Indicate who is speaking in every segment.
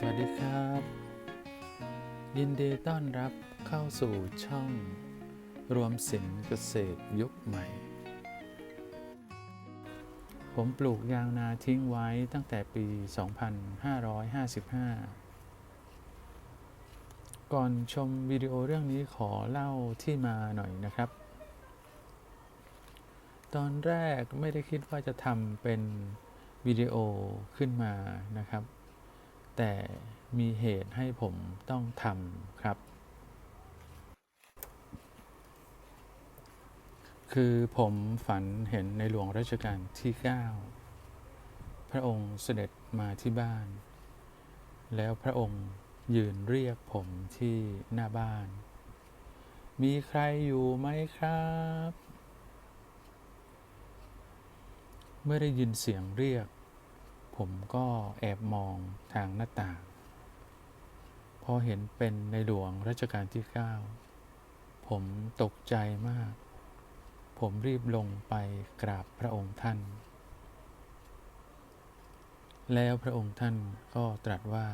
Speaker 1: สวัสดีครับ ยินดีต้อนรับเข้าสู่ช่อง รวมสินเกษตรยุคใหม่ ผมปลูกยางนาทิ้งไว้ตั้งแต่ปี 2555 ก่อนชมวิดีโอเรื่องนี้ขอเล่าที่มาหน่อยนะครับ ตอนแรกไม่ได้คิดว่าจะทำเป็นวิดีโอขึ้นมานะครับ แต่มีเหตุให้ผมต้องทำครับ คือผมฝันเห็นในหลวงรัชกาลที่ 9 พระองค์เสด็จมาที่บ้าน แล้วพระองค์ยืนเรียกผมที่หน้าบ้าน มีใครอยู่ไหมครับ เมื่อได้ยินเสียงเรียก ผมก็แอบมองทางหน้าต่าง พอเห็นเป็นในหลวงรัชกาลที่ 9 ผมตกใจมาก ผมรีบลงไปกราบพระองค์ท่าน แล้วพระองค์ท่านก็ตรัสว่า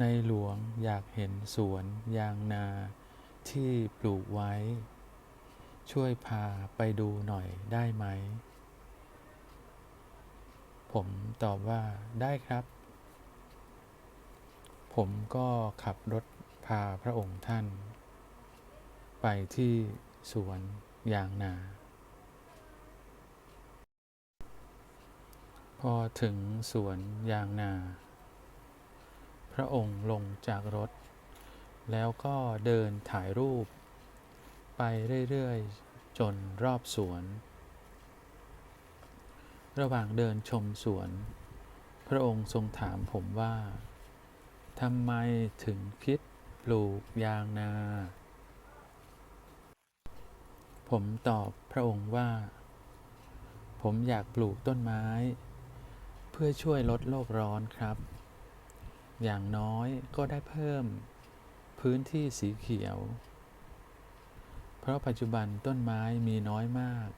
Speaker 1: ในหลวงอยากเห็นสวนยางนาที่ปลูกไว้ ช่วยพาไปดูหน่อยได้ไหม ผมตอบว่าได้ครับ ผมก็ขับรถพาพระองค์ท่าน ไปที่สวนยางนา พอถึงสวนยางนา พระองค์ลงจากรถ แล้วก็เดินถ่ายรูป ไปเรื่อย ๆ จนรอบสวน ระหว่างเดินชมสวน พระองค์ทรงถามผมว่าทำไมถึงคิดปลูกยางนา ผมตอบพระองค์ว่า ผมอยากปลูกต้นไม้ เพื่อช่วยลดโลกร้อนครับ อย่างน้อยก็ได้เพิ่มพื้นที่สีเขียว เพราะปัจจุบันต้นไม้มีน้อยมาก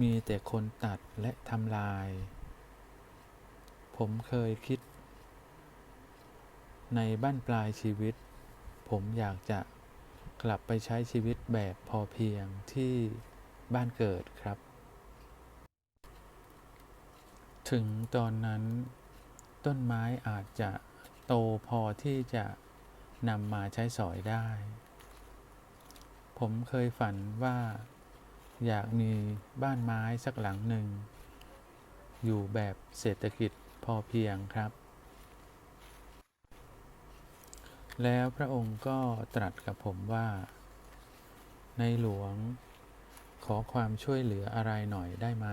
Speaker 1: มีแต่คนตัดและทำลาย ผมเคยคิด ในบ้านปลายชีวิต ผมอยากจะกลับไปใช้ชีวิตแบบพอเพียงที่บ้านเกิดครับ ถึงตอนนั้น ต้นไม้อาจจะโตพอที่จะนำมาใช้สอยได้ ผมเคยฝันว่า อยากมีบ้านไม้สักหลังหนึ่ง อยู่แบบเศรษฐกิจพอเพียงครับ แล้วพระองค์ก็ตรัสกับผมว่า ในหลวงขอความช่วยเหลืออะไรหน่อยได้ไหม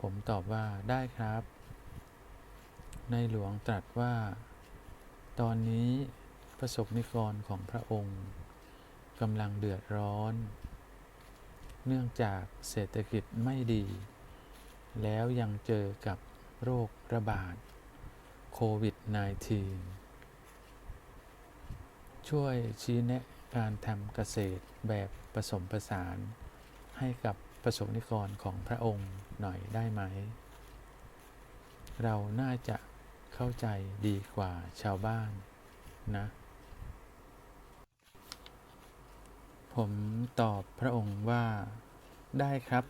Speaker 1: ผมตอบว่าได้ครับ ในหลวงตรัสว่า ตอนนี้ประสบนิกรของพระองค์กำลังเดือดร้อน เนื่องจากเศรษฐกิจไม่ดี แล้วยังเจอกับโรคระบาดโควิด -19 ช่วยชี้แนะการทำเกษตรแบบผสมผสาน ให้กับประสบนิกรของพระองค์หน่อยได้ไหม เราน่าจะเข้าใจดีกว่าชาวบ้านนะ ผมตอบพระองค์ว่า ได้ครับ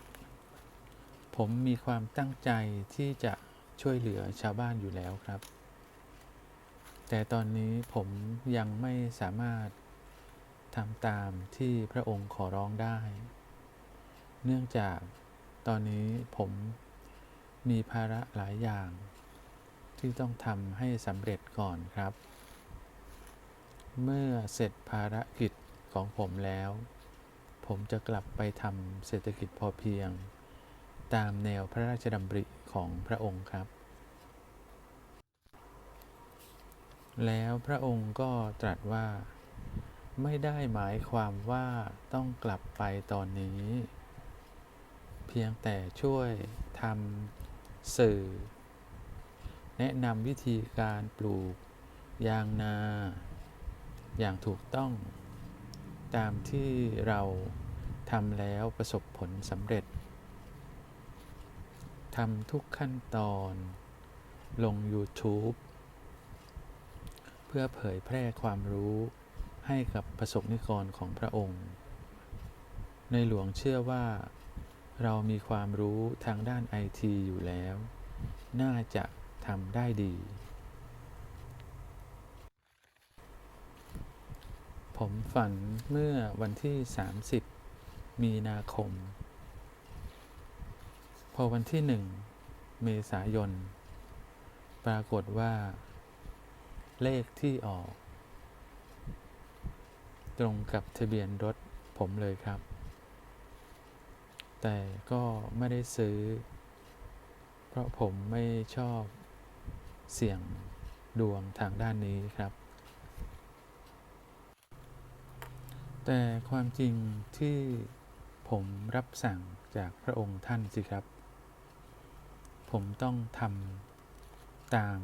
Speaker 1: ผมมีความตั้งใจที่จะช่วยเหลือชาวบ้านอยู่แล้วครับ แต่ตอนนี้ผมยังไม่สามารถทำตามที่พระองค์ขอร้องได้ เนื่องจากตอนนี้ผมมีภาระหลายอย่าง ที่ต้องทำให้สำเร็จก่อนครับ เมื่อเสร็จภารกิจ ของผมแล้ว ผมจะกลับไปทำเศรษฐกิจพอเพียง ตามแนวพระราชดำริของพระองค์ครับ แล้วพระองค์ก็ตรัสว่า ไม่ได้หมายความว่าต้องกลับไปตอนนี้ เพียงแต่ช่วยทำสื่อ แนะนำวิธีการปลูกยางนา อย่างถูกต้อง ตามที่เราทำแล้วประสบผลสำเร็จทำทุกขั้นตอนลง YouTube เพื่อเผยแพร่ความรู้ให้กับประสบนิกรของพระองค์ ในหลวงเชื่อว่า เรามีความรู้ทางด้านไอทีอยู่แล้ว น่าจะทำได้ดี ผมฝันเมื่อวันที่ 30 มีนาคม พอวันที่หนึ่งเมษายน ปรากฏว่า เลขที่ออก ตรงกับทะเบียนรถผมเลยครับ แต่ก็ไม่ได้ซื้อ เพราะผมไม่ชอบเสี่ยงดวงทางด้านนี้ครับ แต่ความจริงที่ผมรับสั่งจากพระองค์ท่านสิครับ ผมต้องทำตาม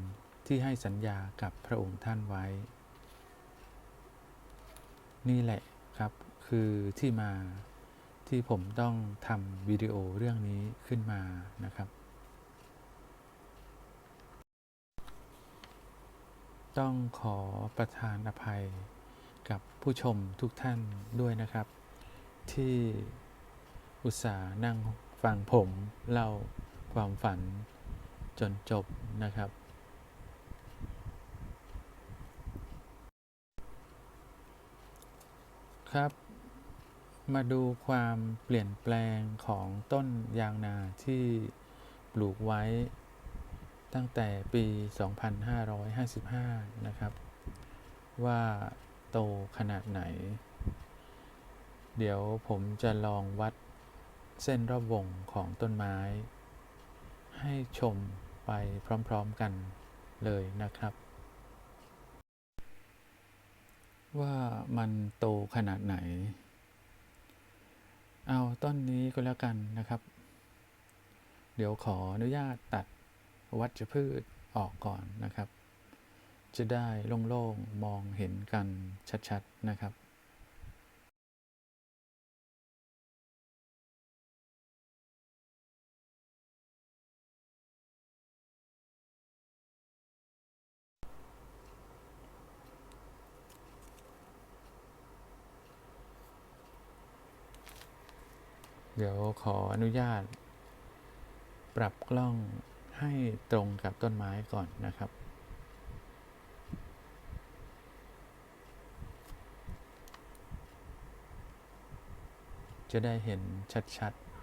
Speaker 1: ที่ให้สัญญากับพระองค์ท่านไว้ นี่แหละครับคือที่มาที่ผมต้องทำวิดีโอเรื่องนี้ขึ้นมานะครับ ต้องขอประทานอภัย กับผู้ชมทุกท่านด้วยนะครับ ที่อุตส่าห์นั่งฟังผมเล่าความฝันจนจบนะครับ ครับ มาดูความเปลี่ยนแปลงของต้นยางนาที่ปลูกไว้ตั้งแต่ปี 2555 นะครับ ว่า โตขนาดไหน เดี๋ยวผมจะลองวัดเส้นรอบวงของต้นไม้ ให้ชมไปพร้อมๆกันเลยนะครับ ว่ามันโตขนาดไหน เอาต้นนี้ก็แล้วกันนะครับ เดี๋ยวขออนุญาตตัดวัชพืชออกก่อนนะครับ จะได้โล่งๆ มองเห็นกันชัดๆ นะครับเดี๋ยวขออนุญาต ปรับกล้องให้ตรงกับต้นไม้ก่อนนะครับ จะได้เห็นชัดๆ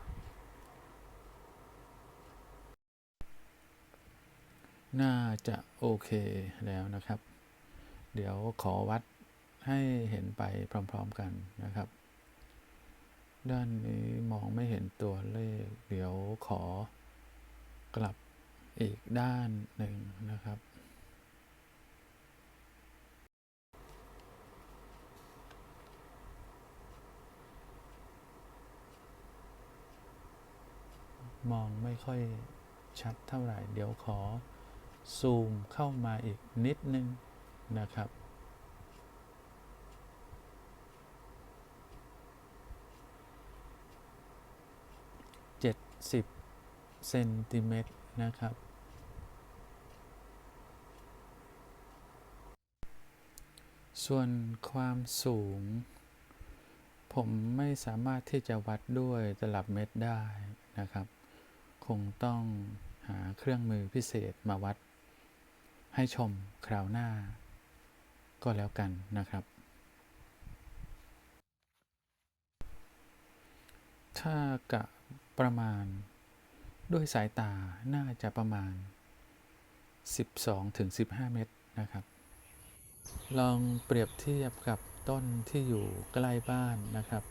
Speaker 1: น่าจะโอเคแล้วนะครับ เดี๋ยวขอวัดให้เห็นไปพร้อมๆกันนะครับ ด้านนี้มองไม่เห็นตัวเลข เดี๋ยวขอกลับอีกด้านหนึ่งนะครับ มองไม่ค่อยชัดเท่าไหร่ เดี๋ยวขอซูมเข้ามาอีกนิดนึงนะครับ70เซนติเมตรนะครับส่วนความสูง ผมไม่สามารถที่จะวัดด้วยตลับเมตรได้นะครับ คงต้องหาเครื่องมือพิเศษมาวัด ให้ชมคราวหน้า ก็แล้วกันนะครับ ถ้ากะประมาณด้วยสายตาน่าจะประมาณ 12-15 เมตรนะครับ ลองเปรียบเทียบกับต้นที่อยู่ใกล้บ้านนะครับ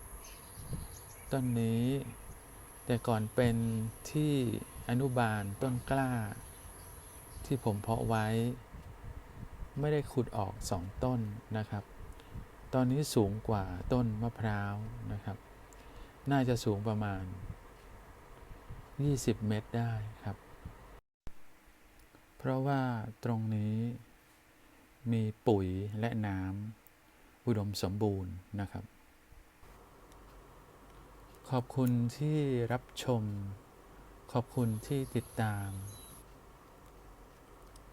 Speaker 1: ต้นนี้ แต่ก่อนเป็นที่อนุบาลต้นกล้า ที่ผมเพาะไว้ ไม่ได้ขุดออกสองต้นนะครับ ตอนนี้สูงกว่าต้นมะพร้าวนะครับ น่าจะสูงประมาณ 20 เมตรได้ครับ เพราะว่าตรงนี้มีปุ๋ยและน้ำอุดมสมบูรณ์นะครับ ขอบคุณที่รับชม ขอบคุณที่ติดตาม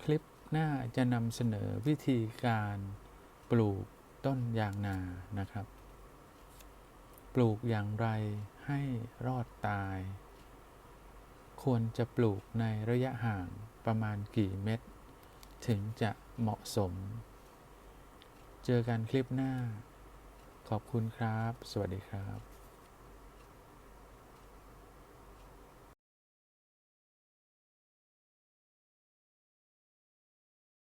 Speaker 1: คลิปหน้าจะนำเสนอวิธีการปลูกต้นยางนานะครับ ปลูกอย่างไรให้รอดตาย ควรจะปลูกในระยะห่างประมาณกี่เมตร ถึงจะเหมาะสม เจอกันคลิปหน้า ขอบคุณครับ สวัสดีครับ